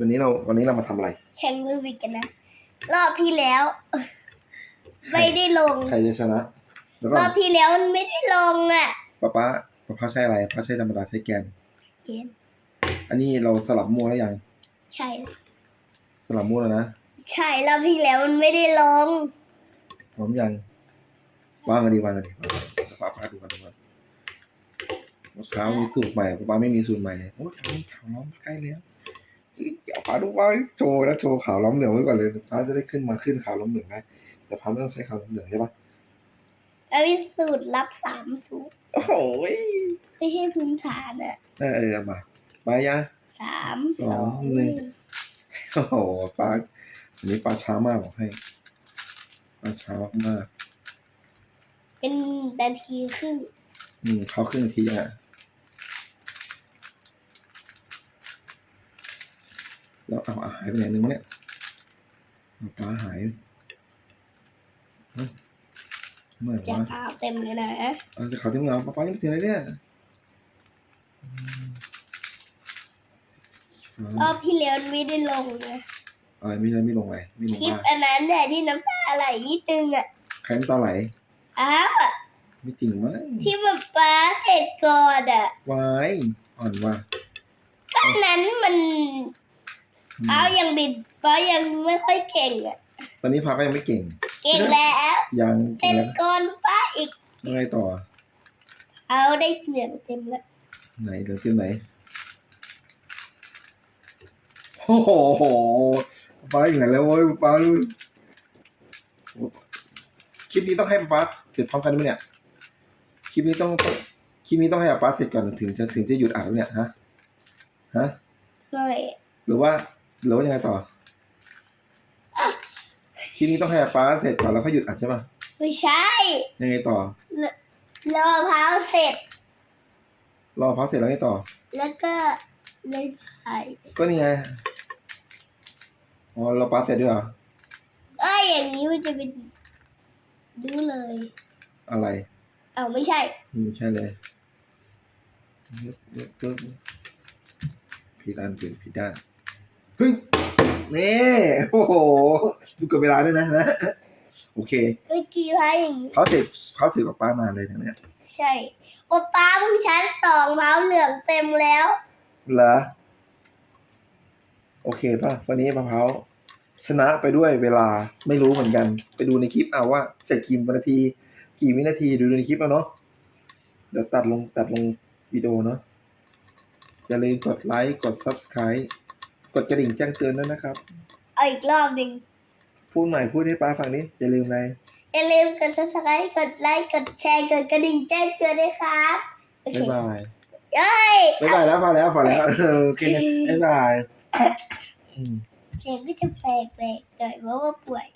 วันนี้เราวันนี้เรามาทำอะไร แข่งมือวิกกันนะ รอบที่แล้ว ไม่ได้ลง ใครจะชนะ แล้วก็รอบที่แล้วมันไม่ได้ลงอะป้าป้าป้าป้าใช้อะไรป้าใช้ธรรมดาใช้แกน เจนอันนี้เราสลับมั่วแล้วยัง ใช่ สลับมั่วแล้วนะใช่รอบที่แล้วมันไม่ได้ลง พร้อมยังวางกันดีวางกันดีป้าป้าดูกันดูกันมะพร้าวมีสูตรใหม่ป้าป้าไม่มีสูตรใหม่โอ้ยทำขาวล้อมใกล้แล้วเฮ้ยเดี๋ยวป้าดูว่าโชว์แล้วโชว์ขาวล้อมเหลืองไว้ก่อนเลยป้าจะได้ขึ้นมาขึ้นขาวล้อมเหลืองได้แต่ป้าไม่ต้องใช้ขาวล้อมเหลืองใช่ปะแล้วมีสูตรลับสามสูตรโอ้โหยไม่ใช่พื้นฐานอะเออเออเอามาไปยังสามสองหนึ่งโอ้โหป้าอันนี้ป้าช้ามากบอกให้ป้าช้ามากเป็นนาทีครึ่งๆอืมเขาครึ่งนาทีอะ แล้วเอาอาหายไปไหนนึงวะเนี่ยเอาป้าหายเฮ้ยเมื่อไหร่จะวะขาวเต็มเลยนะเอาจะเขาที่มึงเอาป้าป้ายังไม่ถึงเลยเนี่ยอืมรอบที่แล้วมันไม่ได้ลงนะอะไรไม่ได้ไม่ลงไปไม่ลงคลิปบ้าอันนั้นเนี่ยที่น้ำตาไหลนิดนึงอะใครน้ำตาไหลอ้าวไม่จริงมั้งที่แบบป้าเสร็จก่อนอะวายอ่อนว่ะก็นั้นมันอืม ป้ายังบิดป้ายังไม่ค่อยเก่งอะตอนนี้พักก็ยังไม่เก่ง เก่งแล้วยังเสร็เก่งจแล้วก่อนป้าอีกยังไงต่อ เอาได้เหลืองเต็มแล้วไหนเหลือเต็มไหนโอ้โหป้าอยู่ไหนแล้วเว้ยป้าดูคลิปนี้ต้องให้ป้าเสร็จพร้อมกันไหมเนี่ยคลิปนี้ต้องต้องคลิปนี้ต้องให้ป้าเสร็จก่อนถึงจะถึงจะหยุดอัดแล้วเนี่ยฮะฮะหน่อยหรือว่า หรือว่ายังไงต่อคลิปนี้ต้องให้ป้าเสร็จก่อนแล้วเขาหยุดอัดใช่ปะไม่ใช่ยังไงต่อรอเท้าเสร็จ รอพักเสร็จแล้วไงต่อ แล้วก็เลยถ่ายก็นี่ไงอ๋อเราป้าเสร็จด้วยเหรอเอ้ยอย่างนี้มันจะเป็นดูเลย อะไรเอาไม่ใช่ อืมใช่เลยปึ๊บปึ๊บปึ๊บผิดด้านผิดผิดด้าน เฮ้ยนี่โอ้โหดูกับเวลาด้วยนะนะโอเคเมื่อกี้พายอย่างนี้เขาเสร็จเขาเสร็จกับป้านานเลยทั้งเนี้ยใช่ป๊าป้าเพิ่งชั้นสองเท้าเหลืองเต็มแล้ว เหรอโอเคป่ะวันนี้มะพร้าวชนะไปด้วยเวลาไม่รู้เหมือนกัน ไปดูในคลิปเอาว่าเสร็จกี่นาที กี่วินาทีดูในคลิปเอาเนาะเดี๋ยวตัดลงตัดลงวิดีโอเนาะอย่าลืมกดไลค์กด subscribe กดกระดิ่งแจ้งเตือนด้วยนะครับ เอาอีกรอบหนึ่งพูดใหม่พูดให้ป้าฟังนี้อย่าลืมอะไรอย่าลืมกด subscribe กดไลค์กดแชร์กดกระดิ่งแจ้งเตือนด้วยครับโอเคบ๊ายบายเย้ยบ๊ายบายแล้วพอแล้วพอแล้วเออโอเคนะบ๊ายบายอืม เสียงก็จะแปลกๆหน่อยเพราะว่าป่วย